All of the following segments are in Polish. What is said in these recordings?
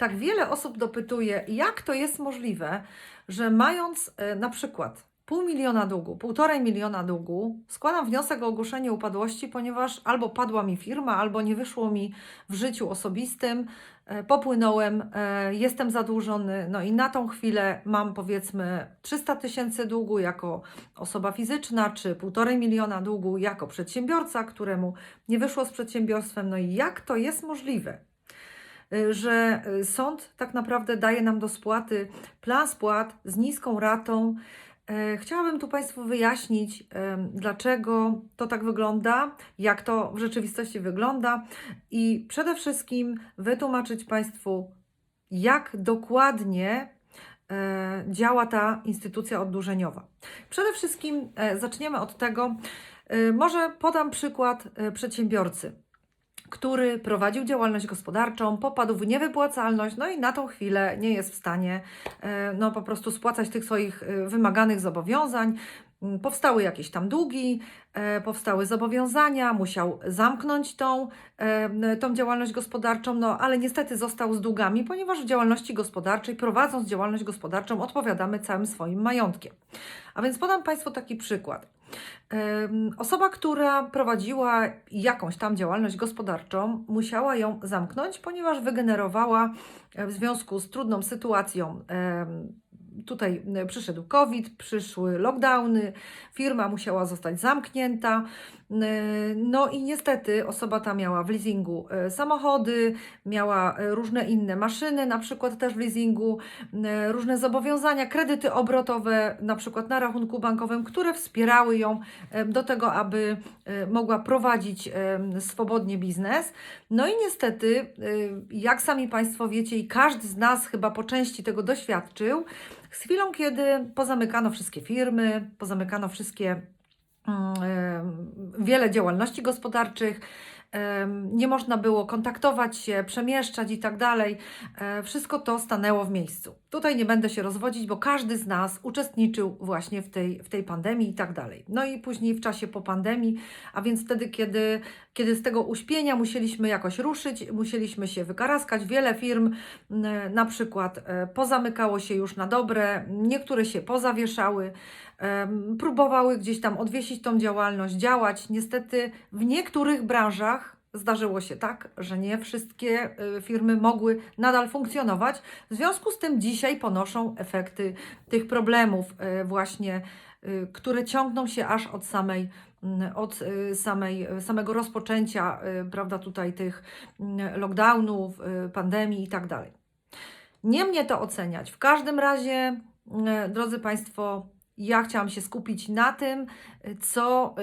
tak wiele osób dopytuje, jak to jest możliwe, że mając e, na przykład pół miliona długu, półtorej miliona długu, składam wniosek o ogłoszenie upadłości, ponieważ albo padła mi firma, albo nie wyszło mi w życiu osobistym, e, popłynąłem, e, jestem zadłużony, no i na tą chwilę mam powiedzmy 300 tysięcy długu jako osoba fizyczna, czy półtorej miliona długu jako przedsiębiorca, któremu nie wyszło z przedsiębiorstwem. No i jak to jest możliwe? Y, że y, sąd tak naprawdę daje nam do spłaty plan spłat z niską ratą. E, Chciałabym tu Państwu wyjaśnić, dlaczego to tak wygląda, jak to w rzeczywistości wygląda i przede wszystkim wytłumaczyć Państwu, jak dokładnie e, działa ta instytucja oddłużeniowa. Przede wszystkim e, zaczniemy od tego, może podam przykład przedsiębiorcy który prowadził działalność gospodarczą, popadł w niewypłacalność, no i na tą chwilę nie jest w stanie e, no, po prostu spłacać tych swoich e, wymaganych zobowiązań. Mm, Powstały jakieś tam długi, e, powstały zobowiązania, musiał zamknąć tą, tą działalność gospodarczą, no ale niestety został z długami, ponieważ w działalności gospodarczej, prowadząc działalność gospodarczą, odpowiadamy całym swoim majątkiem. A więc podam Państwu taki przykład. Osoba, która prowadziła jakąś tam działalność gospodarczą, musiała ją zamknąć, ponieważ wygenerowała e, w związku z trudną sytuacją. Tutaj e, przyszedł COVID, przyszły lockdowny, firma musiała zostać zamknięta. No i niestety osoba ta miała w leasingu e, samochody, miała e, różne inne maszyny, na przykład też w leasingu, różne zobowiązania, kredyty obrotowe, na przykład na rachunku bankowym, które wspierały ją e, do tego, aby mogła prowadzić swobodnie biznes. No i niestety, jak sami Państwo wiecie, i każdy z nas chyba po części tego doświadczył, z chwilą, kiedy pozamykano wszystkie firmy, pozamykano wszystkie wiele działalności gospodarczych, nie można było kontaktować się, przemieszczać i tak dalej. E, Wszystko to stanęło w miejscu. Tutaj nie będę się rozwodzić, bo każdy z nas uczestniczył właśnie w tej, w tej pandemii i tak dalej. No i później w czasie po pandemii, a więc wtedy, kiedy, kiedy z tego uśpienia musieliśmy jakoś ruszyć, musieliśmy się wykaraskać. Wiele firm na przykład e, pozamykało się już na dobre, niektóre się pozawieszały, próbowały gdzieś tam odwiesić tą działalność, działać. Niestety w niektórych branżach zdarzyło się tak, że nie wszystkie y, firmy mogły nadal funkcjonować. W związku z tym dzisiaj ponoszą efekty tych problemów, y, właśnie, y, które ciągną się aż od samej mm, od samej, samego rozpoczęcia, prawda, tutaj tych mm, lockdownów, pandemii i tak dalej. Nie mnie to oceniać. W każdym razie, drodzy Państwo, ja chciałam się skupić na tym, co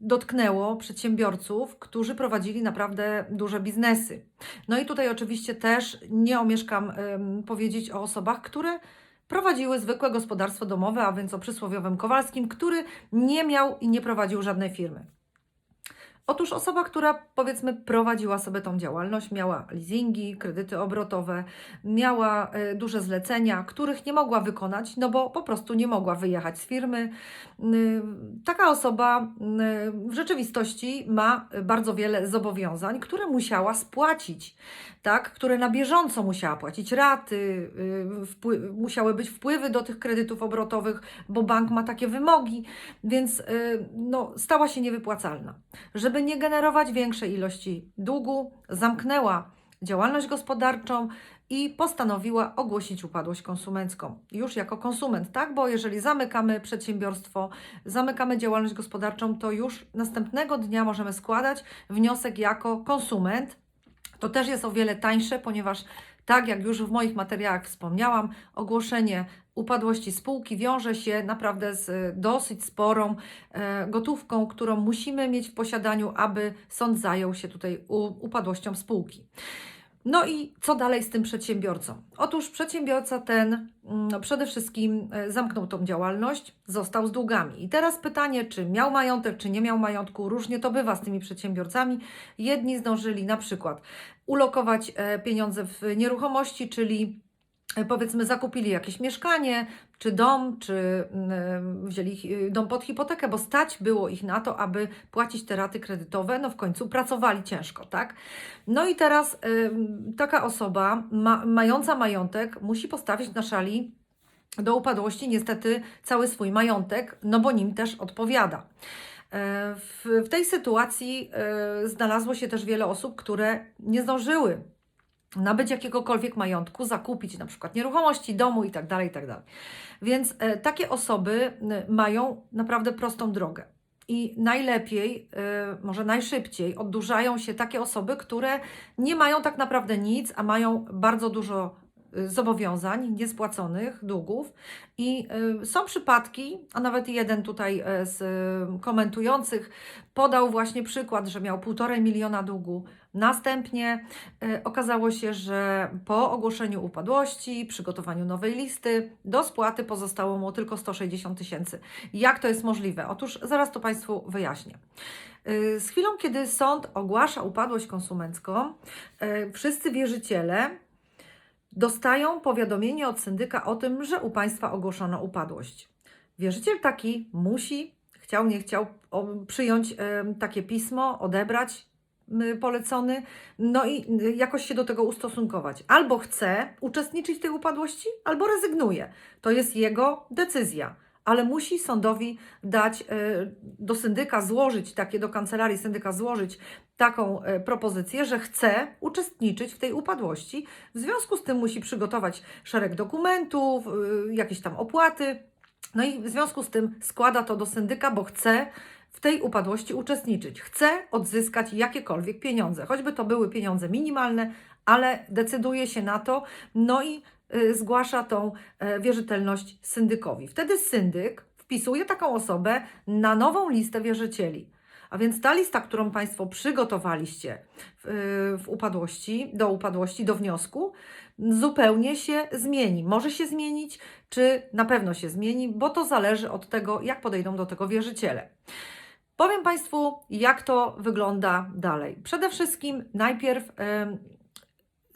dotknęło przedsiębiorców, którzy prowadzili naprawdę duże biznesy. No i tutaj oczywiście też nie omieszkam powiedzieć o osobach, które prowadziły zwykłe gospodarstwo domowe, a więc o przysłowiowym Kowalskim, który nie miał i nie prowadził żadnej firmy. Otóż osoba, która powiedzmy prowadziła sobie tą działalność, miała leasingi, kredyty obrotowe, miała e, duże zlecenia, których nie mogła wykonać, no bo po prostu nie mogła wyjechać z firmy. Taka osoba w rzeczywistości ma bardzo wiele zobowiązań, które musiała spłacić, tak? które na bieżąco musiała płacić raty, y, musiały być wpływy do tych kredytów obrotowych, bo bank ma takie wymogi, więc y, no, stała się niewypłacalna. Żeby nie generować większej ilości długu, zamknęła działalność gospodarczą i postanowiła ogłosić upadłość konsumencką. Już jako konsument, tak? Bo jeżeli zamykamy przedsiębiorstwo, zamykamy działalność gospodarczą, to już następnego dnia możemy składać wniosek jako konsument. To też jest o wiele tańsze, ponieważ tak jak już w moich materiałach wspomniałam, ogłoszenie upadłości spółki wiąże się naprawdę z e, dosyć sporą e, gotówką, którą musimy mieć w posiadaniu, aby sąd zajął się tutaj upadłością spółki. No i co dalej z tym przedsiębiorcą? Otóż przedsiębiorca ten mm, przede wszystkim e, zamknął tą działalność, został z długami. I teraz pytanie, czy miał majątek, czy nie miał majątku, różnie to bywa z tymi przedsiębiorcami. Jedni zdążyli na przykład ulokować pieniądze w nieruchomości, czyli powiedzmy zakupili jakieś mieszkanie, czy dom, czy mm, wzięli y, dom pod hipotekę, bo stać było ich na to, aby płacić te raty kredytowe, no w końcu pracowali ciężko, tak? No i teraz taka osoba ma, mająca majątek musi postawić na szali do upadłości niestety cały swój majątek, no bo nim też odpowiada. E, W, w tej sytuacji e, znalazło się też wiele osób, które nie zdążyły nabyć jakiegokolwiek majątku, zakupić na przykład nieruchomości, domu itd. tak itd. Więc e, takie osoby mają naprawdę prostą drogę. I najlepiej, e, może najszybciej oddłużają się takie osoby, które nie mają tak naprawdę nic, a mają bardzo dużo zobowiązań niespłaconych, długów. I e, są przypadki, a nawet jeden tutaj e, z e, komentujących podał właśnie przykład, że miał półtorej miliona długu. Następnie okazało się, że po ogłoszeniu upadłości, przygotowaniu nowej listy, do spłaty pozostało mu tylko 160 tysięcy. Jak to jest możliwe? Otóż zaraz to Państwu wyjaśnię. Z chwilą, kiedy sąd ogłasza upadłość konsumencką, wszyscy wierzyciele dostają powiadomienie od syndyka o tym, że u państwa ogłoszono upadłość. Wierzyciel taki musi, chciał, nie chciał, przyjąć takie pismo, odebrać polecony, no i y, jakoś się do tego ustosunkować. Albo chce uczestniczyć w tej upadłości, albo rezygnuje. To jest jego decyzja. Ale musi sądowi dać y, do syndyka złożyć takie, do kancelarii syndyka złożyć taką e, propozycję, że chce uczestniczyć w tej upadłości. W związku z tym musi przygotować szereg dokumentów, y, jakieś tam opłaty. No i w związku z tym składa to do syndyka, bo chce w tej upadłości uczestniczyć. Chce odzyskać jakiekolwiek pieniądze, choćby to były pieniądze minimalne, ale decyduje się na to, no i y, zgłasza tą e, wierzytelność syndykowi. Wtedy syndyk wpisuje taką osobę na nową listę wierzycieli. A więc ta lista, którą Państwo przygotowaliście w, w upadłości, do upadłości, do wniosku, zupełnie się zmieni. Może się zmienić, czy na pewno się zmieni, bo to zależy od tego, jak podejdą do tego wierzyciele. Powiem Państwu, jak to wygląda dalej. Przede wszystkim najpierw em,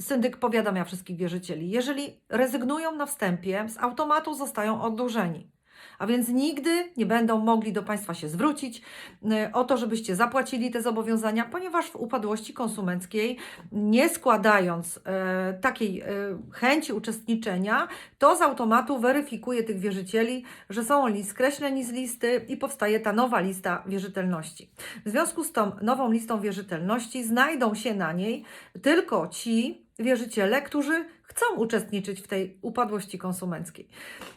syndyk powiadamia wszystkich wierzycieli, jeżeli rezygnują na wstępie, z automatu zostają oddłużeni. A więc nigdy nie będą mogli do Państwa się zwrócić y, o to, żebyście zapłacili te zobowiązania, ponieważ w upadłości konsumenckiej, nie składając e, takiej e, chęci uczestniczenia, to z automatu weryfikuje tych wierzycieli, że są oni skreśleni z listy i powstaje ta nowa lista wierzytelności. W związku z tą nową listą wierzytelności znajdą się na niej tylko ci wierzyciele, którzy chcą uczestniczyć w tej upadłości konsumenckiej.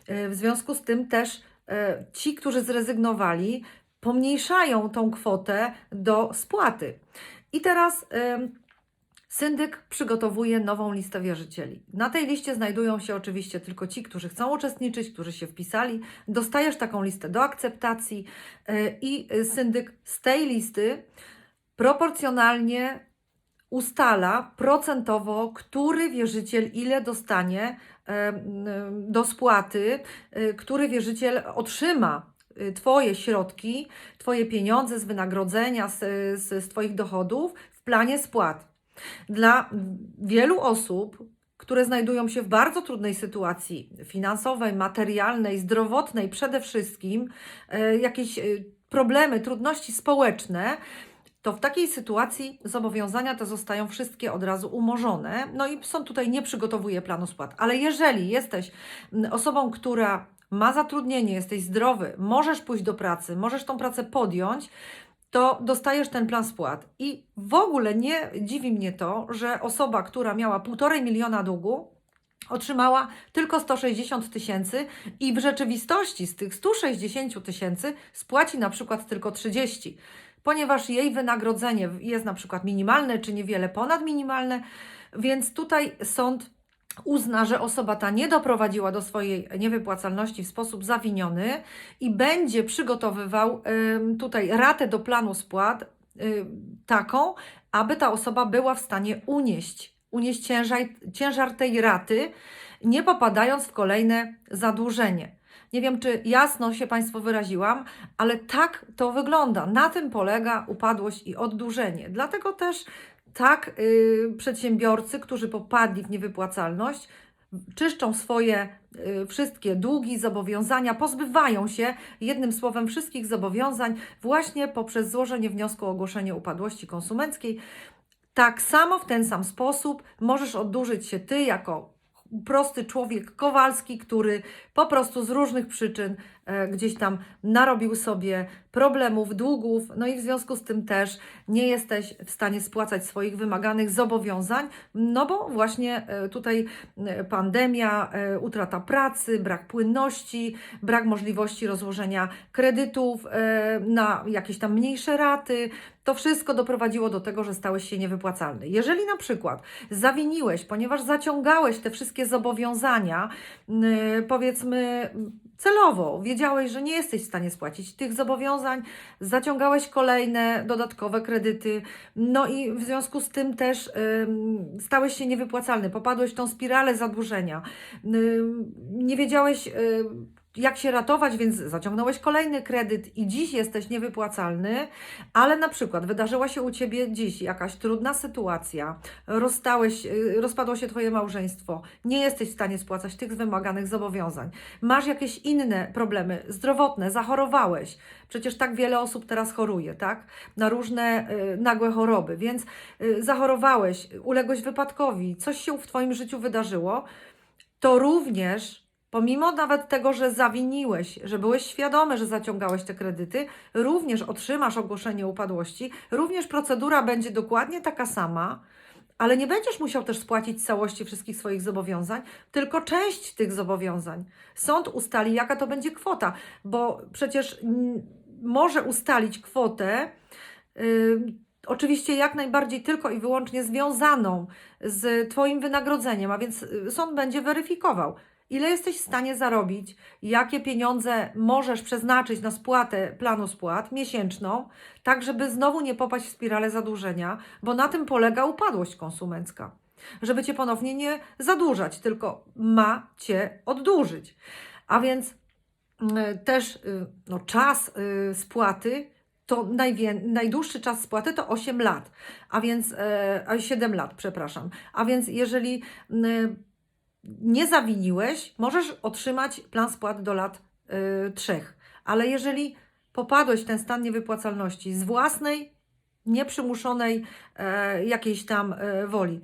E, W związku z tym też e, ci, którzy zrezygnowali, pomniejszają tą kwotę do spłaty. I teraz em, syndyk przygotowuje nową listę wierzycieli. Na tej liście znajdują się oczywiście tylko ci, którzy chcą uczestniczyć, którzy się wpisali. Dostajesz taką listę do akceptacji e, i e, syndyk z tej listy proporcjonalnie ustala procentowo, który wierzyciel ile dostanie do spłaty, y, który wierzyciel otrzyma y, Twoje środki, Twoje pieniądze z wynagrodzenia, z, z, z Twoich dochodów w planie spłat. Dla wielu osób, które znajdują się w bardzo trudnej sytuacji finansowej, materialnej, zdrowotnej, przede wszystkim e, jakieś problemy, trudności społeczne, to w takiej sytuacji zobowiązania te zostają wszystkie od razu umorzone. No i sąd tutaj nie przygotowuje planu spłat. Ale jeżeli jesteś mm, osobą, która ma zatrudnienie, jesteś zdrowy, możesz pójść do pracy, możesz tą pracę podjąć, to dostajesz ten plan spłat. I w ogóle nie dziwi mnie to, że osoba, która miała półtorej miliona długu, otrzymała tylko 160 tysięcy i w rzeczywistości z tych 160 tysięcy spłaci na przykład tylko 30, ponieważ jej wynagrodzenie jest na przykład minimalne czy niewiele ponad minimalne, więc tutaj sąd uzna, że osoba ta nie doprowadziła do swojej niewypłacalności w sposób zawiniony i będzie przygotowywał tutaj ratę do planu spłat ym, taką, aby ta osoba była w stanie unieść, unieść ciężar, ciężar tej raty, nie popadając w kolejne zadłużenie. Nie wiem, czy jasno się Państwu wyraziłam, ale tak to wygląda. Na tym polega upadłość i oddłużenie. Dlatego też tak y, przedsiębiorcy, którzy popadli w niewypłacalność, czyszczą swoje y, wszystkie długi, zobowiązania, pozbywają się jednym słowem wszystkich zobowiązań właśnie poprzez złożenie wniosku o ogłoszenie upadłości konsumenckiej. Tak samo w ten sam sposób możesz oddłużyć się ty jako prosty człowiek Kowalski, który po prostu z różnych przyczyn gdzieś tam narobił sobie problemów, długów, no i w związku z tym też nie jesteś w stanie spłacać swoich wymaganych zobowiązań, no bo właśnie e, tutaj e, pandemia, e, utrata pracy, brak płynności, brak możliwości rozłożenia kredytów e, na jakieś tam mniejsze raty, to wszystko doprowadziło do tego, że stałeś się niewypłacalny. Jeżeli na przykład zawiniłeś, ponieważ zaciągałeś te wszystkie zobowiązania, powiedzmy celowo, wiedziałeś, że nie jesteś w stanie spłacić tych zobowiązań, zaciągałeś kolejne dodatkowe kredyty, no i w związku z tym też stałeś się niewypłacalny, popadłeś w tą spiralę zadłużenia, nie wiedziałeś, jak się ratować, więc zaciągnąłeś kolejny kredyt i dziś jesteś niewypłacalny, ale na przykład wydarzyła się u Ciebie dziś jakaś trudna sytuacja, rozstałeś, y, rozpadło się Twoje małżeństwo, nie jesteś w stanie spłacać tych wymaganych zobowiązań, masz jakieś inne problemy zdrowotne, zachorowałeś, przecież tak wiele osób teraz choruje, tak? Na różne y, nagłe choroby, więc y, zachorowałeś, uległeś wypadkowi, coś się w Twoim życiu wydarzyło, to również Pomimo nawet tego, że zawiniłeś, że byłeś świadomy, że zaciągałeś te kredyty, również otrzymasz ogłoszenie upadłości, również procedura będzie dokładnie taka sama, ale nie będziesz musiał też spłacić całości wszystkich swoich zobowiązań, tylko część tych zobowiązań. Sąd ustali, jaka to będzie kwota, bo przecież może ustalić kwotę. Yy, Oczywiście jak najbardziej tylko i wyłącznie związaną z Twoim wynagrodzeniem, a więc y, sąd będzie weryfikował, ile jesteś w stanie zarobić, jakie pieniądze możesz przeznaczyć na spłatę planu spłat miesięczną, tak żeby znowu nie popaść w spiralę zadłużenia, bo na tym polega upadłość konsumencka. Żeby cię ponownie nie zadłużać, tylko ma cię oddłużyć. A więc y, też y, no, czas y, spłaty to najdłuższy czas spłaty to 8 lat, a więc e, a 7 lat, przepraszam. A więc jeżeli y, nie zawiniłeś, możesz otrzymać plan spłat do lat y, trzech. Ale jeżeli popadłeś w ten stan niewypłacalności z własnej, nieprzymuszonej e, jakiejś tam e, woli,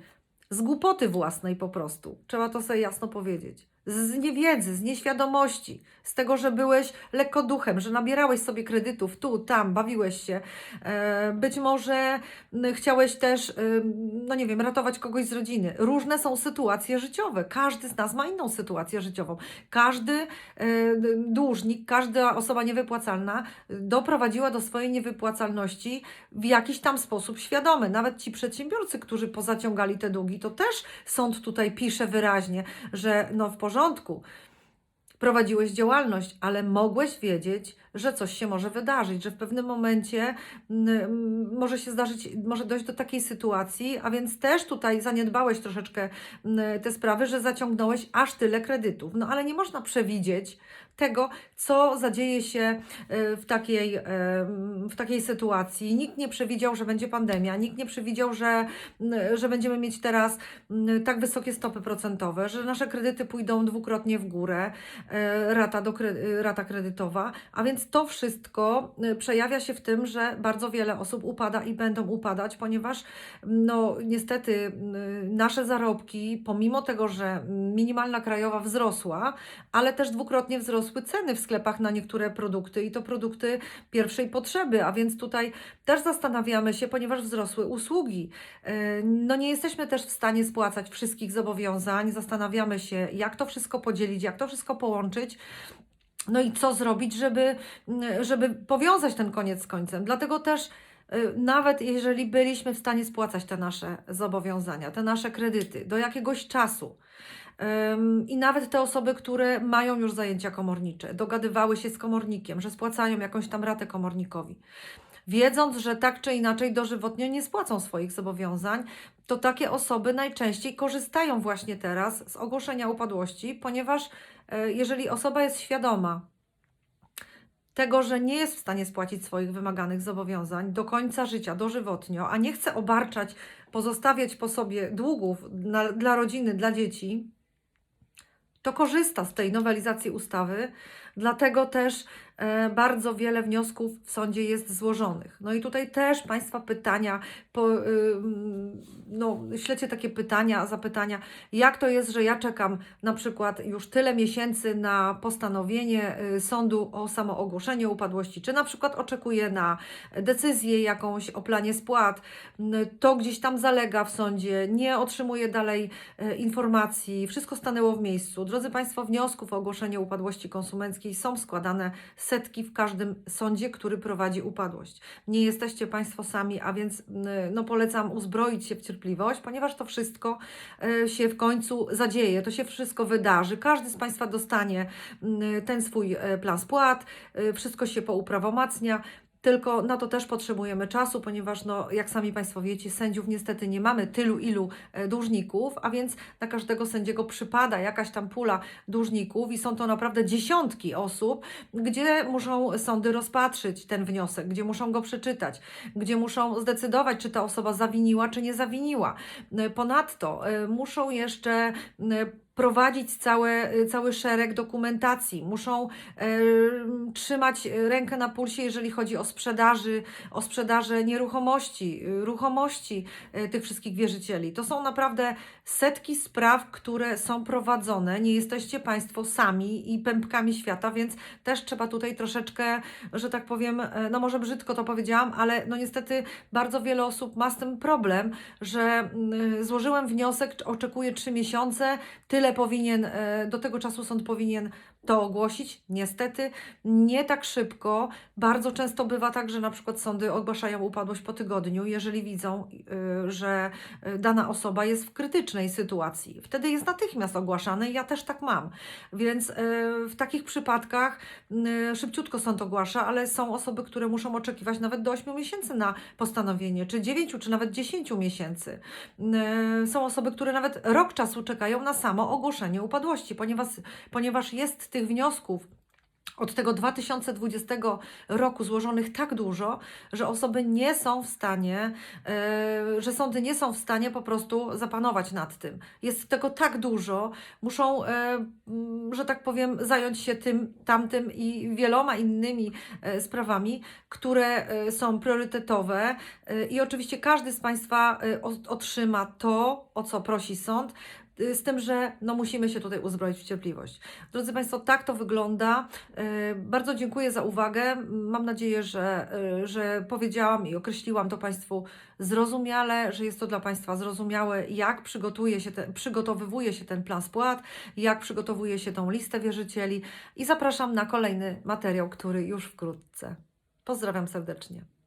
z głupoty własnej po prostu, trzeba to sobie jasno powiedzieć, z niewiedzy, z nieświadomości, z tego, że byłeś lekkoduchem, że nabierałeś sobie kredytów tu, tam, bawiłeś się, e, być może chciałeś też, ym, no nie wiem, ratować kogoś z rodziny. Różne są sytuacje życiowe. Każdy z nas ma inną sytuację życiową. Każdy e, dłużnik, każda osoba niewypłacalna doprowadziła do swojej niewypłacalności w jakiś tam sposób świadomy. Nawet ci przedsiębiorcy, którzy pozaciągali te długi, to też sąd tutaj pisze wyraźnie, że no w porządku, prowadziłeś działalność, ale mogłeś wiedzieć, że coś się może wydarzyć, że w pewnym momencie mm, mm, może się zdarzyć, może dojść do takiej sytuacji, a więc też tutaj zaniedbałeś troszeczkę mm, te sprawy, że zaciągnąłeś aż tyle kredytów. No ale nie można przewidzieć tego, co zadzieje się e, w takiej, e, w takiej sytuacji. Nikt nie przewidział, że będzie pandemia, nikt nie przewidział, że, że będziemy mieć teraz tak wysokie stopy procentowe, że nasze kredyty pójdą dwukrotnie w górę, e, rata, do, rata kredytowa, a więc to wszystko y, przejawia się w tym, że bardzo wiele osób upada i będą upadać, ponieważ no niestety y, nasze zarobki, pomimo tego, że minimalna krajowa wzrosła, ale też dwukrotnie wzrosły ceny w sklepach na niektóre produkty i to produkty pierwszej potrzeby, a więc tutaj też zastanawiamy się, ponieważ wzrosły usługi. Y, No nie jesteśmy też w stanie spłacać wszystkich zobowiązań, zastanawiamy się, jak to wszystko podzielić, jak to wszystko połączyć. No i co zrobić, żeby, żeby powiązać ten koniec z końcem. Dlatego też y, nawet jeżeli byliśmy w stanie spłacać te nasze zobowiązania, te nasze kredyty do jakiegoś czasu, i nawet te osoby, które mają już zajęcia komornicze, dogadywały się z komornikiem, że spłacają jakąś tam ratę komornikowi, wiedząc, że tak czy inaczej dożywotnio nie spłacą swoich zobowiązań, to takie osoby najczęściej korzystają właśnie teraz z ogłoszenia upadłości, ponieważ e, jeżeli osoba jest świadoma tego, że nie jest w stanie spłacić swoich wymaganych zobowiązań do końca życia, dożywotnio, a nie chce obarczać, pozostawiać po sobie długów dla, dla rodziny, dla dzieci, to korzysta z tej nowelizacji ustawy, dlatego też e, bardzo wiele wniosków w sądzie jest złożonych. No i tutaj też Państwa pytania, po, y, no, ślecie takie pytania, zapytania, jak to jest, że ja czekam na przykład już tyle miesięcy na postanowienie y, sądu o samoogłoszeniu upadłości, czy na przykład oczekuję na decyzję jakąś o planie spłat, to gdzieś tam zalega w sądzie, nie otrzymuję dalej e, informacji, wszystko stanęło w miejscu. Drodzy Państwo, wniosków o ogłoszenie upadłości konsumenckiej są składane setki w każdym sądzie, który prowadzi upadłość. Nie jesteście Państwo sami, a więc n- no, polecam uzbroić się w cierpliwość, ponieważ to wszystko e, się w końcu zadzieje, to się wszystko wydarzy. Każdy z Państwa dostanie n- ten swój plan spłat, wszystko się pouprawomacnia. Tylko na to też potrzebujemy czasu, ponieważ, no, jak sami Państwo wiecie, sędziów niestety nie mamy tylu, ilu e, dłużników, a więc na każdego sędziego przypada jakaś tam pula dłużników i są to naprawdę dziesiątki osób, gdzie muszą sądy rozpatrzyć ten wniosek, gdzie muszą go przeczytać, gdzie muszą zdecydować, czy ta osoba zawiniła, czy nie zawiniła. E, Ponadto e, muszą jeszcze prowadzić całe, cały szereg dokumentacji, muszą e, trzymać rękę na pulsie, jeżeli chodzi o sprzedaży, o sprzedaży nieruchomości, y, ruchomości e, tych wszystkich wierzycieli. To są naprawdę setki spraw, które są prowadzone. Nie jesteście Państwo sami i pępkami świata, więc też trzeba tutaj troszeczkę, że tak powiem, e, no może brzydko to powiedziałam, ale no niestety bardzo wiele osób ma z tym problem, że mm, złożyłem wniosek, oczekuję trzy miesiące, tyle powinien, e, do tego czasu sąd powinien to ogłosić. Niestety nie tak szybko. Bardzo często bywa tak, że na przykład sądy ogłaszają upadłość po tygodniu, jeżeli widzą, y, że y, dana osoba jest w krytycznej sytuacji. Wtedy jest natychmiast ogłaszane ja też tak mam. Więc y, w takich przypadkach szybciutko sąd ogłasza, ale są osoby, które muszą oczekiwać nawet do 8 miesięcy na postanowienie, czy 9, czy nawet 10 miesięcy. Są osoby, które nawet rok czasu czekają na samo ogłoszenie upadłości, ponieważ, ponieważ jest tych wniosków od tego 2020 roku złożonych tak dużo, że osoby nie są w stanie, e, że sądy nie są w stanie po prostu zapanować nad tym. Jest tego tak dużo, muszą, mm, że tak powiem, zająć się tym, tamtym i wieloma innymi e, sprawami, które e, są priorytetowe e, i oczywiście każdy z Państwa o- otrzyma to, o co prosi sąd, z tym, że no, musimy się tutaj uzbroić w cierpliwość. Drodzy Państwo, tak to wygląda. E, Bardzo dziękuję za uwagę. Mam nadzieję, że, e, że powiedziałam i określiłam to Państwu zrozumiale, że jest to dla Państwa zrozumiałe, jak przygotuje się te, przygotowywuje się ten plan spłat, jak przygotowuje się tą listę wierzycieli i zapraszam na kolejny materiał, który już wkrótce. Pozdrawiam serdecznie.